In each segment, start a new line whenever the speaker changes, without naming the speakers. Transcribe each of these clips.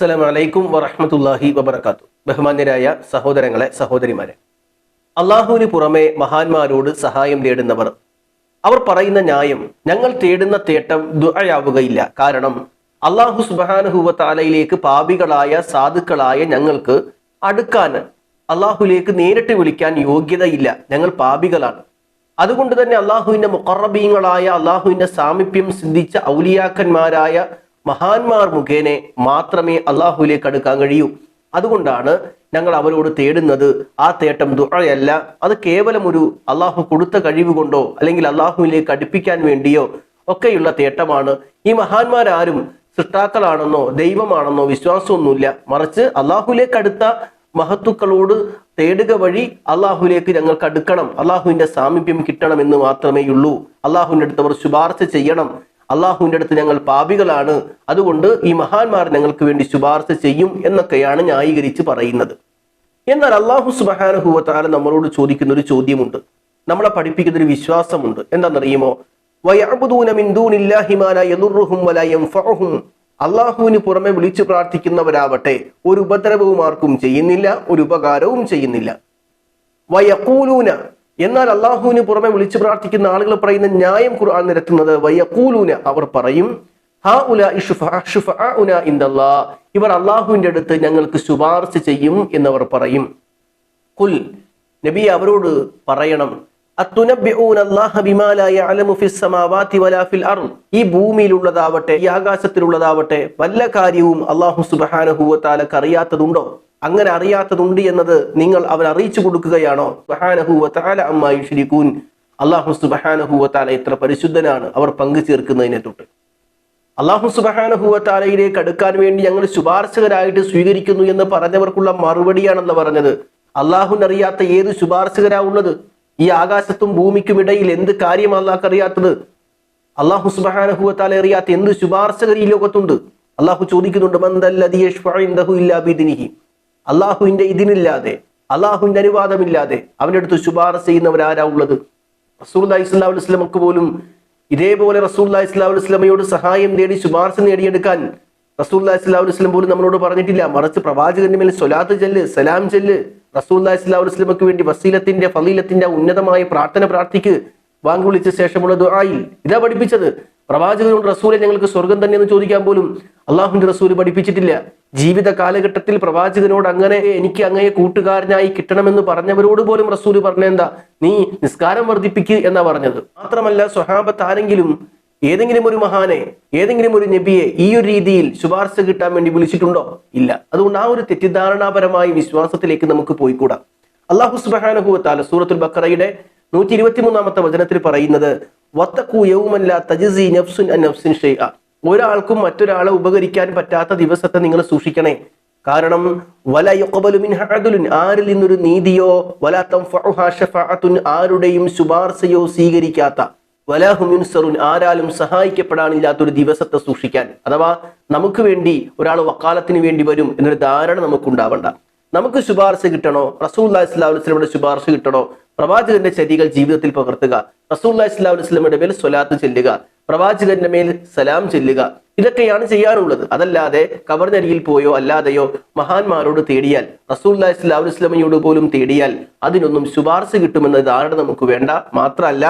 അസ്സലാമു അലൈക്കും വറഹ്മത്തുള്ളാഹി വബറകാത്തു. ബഹുമാന്യരായ സഹോദരങ്ങളെ സഹോദരിമാരെ. അള്ളാഹുവിന് പുറമെ മഹാന്മാരോട് സഹായം തേടുന്നവർ അവർ പറയുന്ന ന്യായം ഞങ്ങൾ തേടുന്ന തേട്ടം ദുആയാവുകയില്ല. കാരണം അള്ളാഹു സുബാനുഹുവ താലയിലേക്ക് പാപികളായ സാധുക്കളായ ഞങ്ങൾക്ക് അടുക്കാൻ അള്ളാഹുലേക്ക് നേരിട്ട് വിളിക്കാൻ യോഗ്യതയില്ല. ഞങ്ങൾ പാപികളാണ്. അതുകൊണ്ട് തന്നെ അള്ളാഹുവിന്റെ മുക്കറബീങ്ങളായ അള്ളാഹുവിന്റെ സാമീപ്യം സിദ്ധിച്ച ഔലിയാക്കന്മാരായ മഹാന്മാർ മുഖേനെ മാത്രമേ അള്ളാഹുവിലേക്ക് അടുക്കാൻ കഴിയൂ. അതുകൊണ്ടാണ് ഞങ്ങൾ അവരോട് തേടുന്നത് ആ തേട്ടം ദുഴയല്ല അത് കേവലം ഒരു അള്ളാഹു കൊടുത്ത കഴിവ് കൊണ്ടോ അല്ലെങ്കിൽ അള്ളാഹുവിലേക്ക് അടുപ്പിക്കാൻ വേണ്ടിയോ ഒക്കെയുള്ള തേട്ടമാണ്. ഈ മഹാന്മാരാരും സൃഷ്ടാക്കളാണെന്നോ ദൈവമാണെന്നോ വിശ്വാസമൊന്നുമില്ല. മറിച്ച് അള്ളാഹുലേക്ക് അടുത്ത മഹത്തുക്കളോട് തേടുക വഴി അള്ളാഹുലേക്ക് ഞങ്ങൾക്ക് അടുക്കണം. അള്ളാഹുവിന്റെ സാമീപ്യം കിട്ടണം എന്ന് മാത്രമേ ഉള്ളൂ അള്ളാഹുവിന്റെ അടുത്ത് അവർ ശുപാർശ ചെയ്യണം. അള്ളാഹുവിന്റെ അടുത്ത് ഞങ്ങൾ പാപികളാണ്. അതുകൊണ്ട് ഈ മഹാന്മാർ ഞങ്ങൾക്ക് വേണ്ടി ശുപാർശ ചെയ്യും എന്നൊക്കെയാണ് ന്യായീകരിച്ച് പറയുന്നത്. എന്നാൽ അള്ളാഹു സുബാനുഭൂവത്താല നമ്മളോട് ചോദിക്കുന്ന ഒരു ചോദ്യമുണ്ട്. നമ്മളെ പഠിപ്പിക്കുന്ന ഒരു വിശ്വാസമുണ്ട്. എന്താണെന്നറിയുമോ? അള്ളാഹുവിന് പുറമെ വിളിച്ചു പ്രാർത്ഥിക്കുന്നവരാവട്ടെ ഒരു ഉപദ്രവവും ആർക്കും ചെയ്യുന്നില്ല ഒരു ഉപകാരവും ചെയ്യുന്നില്ല. വയക്കൂലൂന എന്നാൽ അള്ളാഹുവിന് പുറമെ വിളിച്ചു പ്രാർത്ഥിക്കുന്ന ആളുകൾ പറയുന്ന ന്യായം ഖുർആൻ നിരത്തുന്നത് വയ്യൂലൂന അവർ പറയും ഹാ ഉല ഉന ഇന്ദല്ലാ ഇവർ അള്ളാഹുവിന്റെ അടുത്ത് ഞങ്ങൾക്ക് ശുപാർശ ചെയ്യും എന്നവർ പറയും. കുൽ നബി അവരോട് പറയണം ഈ ഭൂമിയിലുള്ളതാവട്ടെ ഈ ആകാശത്തിലുള്ളതാവട്ടെ വല്ല കാര്യവും അള്ളാഹു വ അറിയാത്തതുണ്ടോ? അങ്ങനെ അറിയാത്തതുണ്ട് എന്നത് നിങ്ങൾ അവർ അറിയിച്ചു കൊടുക്കുകയാണോ? സുബ്ഹാനഹു വ തആല അമ്മാ യുശ്രികൂൻ അല്ലാഹു സുബ്ഹാനഹു വ തആല എത്ര പരിശുദ്ധനാണ്. അവർ പങ്കു ചേർക്കുന്നതിനെ തൊട്ട്. അള്ളാഹു സുബഹാനഹുവത്താലയിലേക്ക് അടുക്കാൻ വേണ്ടി ഞങ്ങൾ ശുപാർശകരായിട്ട് സ്വീകരിക്കുന്നു എന്ന് പറഞ്ഞവർക്കുള്ള മറുപടിയാണെന്ന് പറഞ്ഞത്. അള്ളാഹുനറിയാത്ത ഏത് ശുപാർശകരാ ഉള്ളത്? ഈ ആകാശത്തും ഭൂമിക്കും ഇടയിൽ എന്ത് കാര്യം അള്ളാഹ് അറിയാത്തത് അള്ളാഹു സുബഹാനഹുവത്താല അറിയാത്ത എന്ത് ശുപാർശകർ ഈ ലോകത്തുണ്ട്? അള്ളാഹു ചോദിക്കുന്നുണ്ട് ഇല്ലാ അള്ളാഹുവിന്റെ ഇതിനില്ലാതെ അള്ളാഹുവിന്റെ അനുവാദമില്ലാതെ അവന്റെ അടുത്ത് ശുപാർശ ചെയ്യുന്നവരാരാ ഉള്ളത്? റസൂൽ ഇസ്ലാം വസ്ലമക്ക് പോലും ഇതേപോലെ റസൂൽ ഇസ്ലാം വസ്ലമയോട് സഹായം നേടി ശുപാർശ നേടിയെടുക്കാൻ റസൂൽ ഇസ്ലാം വസ്ലം പോലും നമ്മളോട് പറഞ്ഞിട്ടില്ല. മറിച്ച് പ്രവാചകന്റെ മേൽ സ്വലാത്ത് ചെല്ല് സലാം ചെല്ല് റസൂൽ ഇസ്ലാം വസ്ലമക്ക് വേണ്ടി വസീലത്തിന്റെ ഫലീലത്തിന്റെ ഉന്നതമായ പ്രാർത്ഥന പ്രാർത്ഥിക്ക് വാങ്ങി വിളിച്ച ശേഷമുള്ള ദുആയിൽ ഇതാ പഠിപ്പിച്ചത്. പ്രവാചകനോട് റസൂലെ ഞങ്ങൾക്ക് സ്വർഗം തന്നെ എന്ന് ചോദിക്കാൻ പോലും അള്ളാഹുവിന്റെ റസൂൽ പഠിപ്പിച്ചിട്ടില്ല. ജീവിത കാലഘട്ടത്തിൽ പ്രവാചകനോട് അങ്ങനെ എനിക്ക് അങ്ങയെ കൂട്ടുകാരനായി കിട്ടണമെന്ന് പറഞ്ഞവരോട് പോലും റസൂൽ പറഞ്ഞെന്താ നീ നിസ്കാരം വർദ്ധിപ്പിക്കുക എന്നാ പറഞ്ഞത്. മാത്രമല്ല സ്വഹാബത്ത് ആരെങ്കിലും ഏതെങ്കിലും ഒരു മഹാനെ ഏതെങ്കിലും ഒരു നബിയെ ഈ ഒരു രീതിയിൽ ശുപാർശ കിട്ടാൻ വേണ്ടി വിളിച്ചിട്ടുണ്ടോ? ഇല്ല. അതുകൊണ്ട് ആ ഒരു തെറ്റിദ്ധാരണാപരമായ വിശ്വാസത്തിലേക്ക് നമുക്ക് പോയിക്കൂടാ. അള്ളാഹു സുബാനഹുവത്താല സൂറത്തുൽ ബക്കറയുടെ നൂറ്റി ഇരുപത്തി മൂന്നാമത്തെ വചനത്തിൽ പറയുന്നത് നഫ്സുൻ അൻ ഒരാൾക്കും മറ്റൊരാളെ ഉപകരിക്കാൻ പറ്റാത്ത ദിവസത്തെ നിങ്ങൾ സൂക്ഷിക്കണേ. കാരണം വല യുഖബലു മിൻ ഹഅദുലുൻ ആരിൽ നിന്നൊരു നീതിയോ വല ആരുടെയും ശുപാർശയോ സ്വീകരിക്കാത്ത വലാഹുമിൻസറുൻ ആരാലും സഹായിക്കപ്പെടാനില്ലാത്തൊരു ദിവസത്തെ സൂക്ഷിക്കാൻ. അഥവാ നമുക്ക് വേണ്ടി ഒരാൾ വക്കാലത്തിന് വേണ്ടി വരും എന്നൊരു ധാരണ നമുക്ക് ഉണ്ടാവണ്ട നമുക്ക് ശുപാർശ കിട്ടണോ? ഇസ്ലാം വസ്ലമിയുടെ ശുപാർശ കിട്ടണോ? പ്രവാചകന്റെ ചര്യകൾ ജീവിതത്തിൽ പകർത്തുക. റസൂല്ലാ ഇസ്ലാം ഇസ്ലമിയുടെ മേൽ സ്വലാത്ത് ചെല്ലുക പ്രവാചകന്റെ മേൽ സലാം ചെല്ലുക ഇതൊക്കെയാണ് ചെയ്യാറുള്ളത്. അതല്ലാതെ കവർനരിയിൽ പോയോ അല്ലാതെയോ മഹാന്മാരോട് തേടിയാൽ റസൂല്ലാ ഇസ്ലാം വസ്ലമയോട് പോലും തേടിയാൽ അതിനൊന്നും ശുപാർശ കിട്ടുമെന്ന ധാരണ നമുക്ക് വേണ്ട. മാത്രമല്ല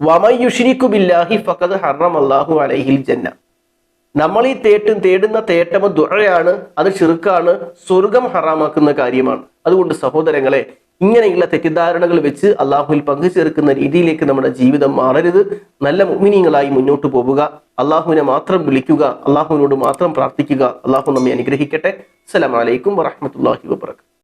വമയുഷിരിക്കു ബില്ലാഹി ഹറം അള്ളാഹു അലൈഹിൽ ജന്ന. നമ്മൾ ഈ തേട്ടും തേടുന്ന തേട്ടമ ദുഴയാണ് അത് ചെറുക്കാണ് സ്വർഗം ഹറാമാക്കുന്ന കാര്യമാണ്. അതുകൊണ്ട് സഹോദരങ്ങളെ ഇങ്ങനെയുള്ള തെറ്റിദ്ധാരണകൾ വെച്ച് അള്ളാഹുവിൽ പങ്കുചേർക്കുന്ന രീതിയിലേക്ക് നമ്മുടെ ജീവിതം മാറരുത്. നല്ല മുഗ്നീയങ്ങളായി മുന്നോട്ട് പോവുക. അള്ളാഹുവിനെ മാത്രം വിളിക്കുക. അള്ളാഹുവിനോട് മാത്രം പ്രാർത്ഥിക്കുക. അള്ളാഹു നമ്മെ അനുഗ്രഹിക്കട്ടെ. അസ്സലാമലൈക്കും വറഹമത്തല്ലാഹി വബർക്കാത്തു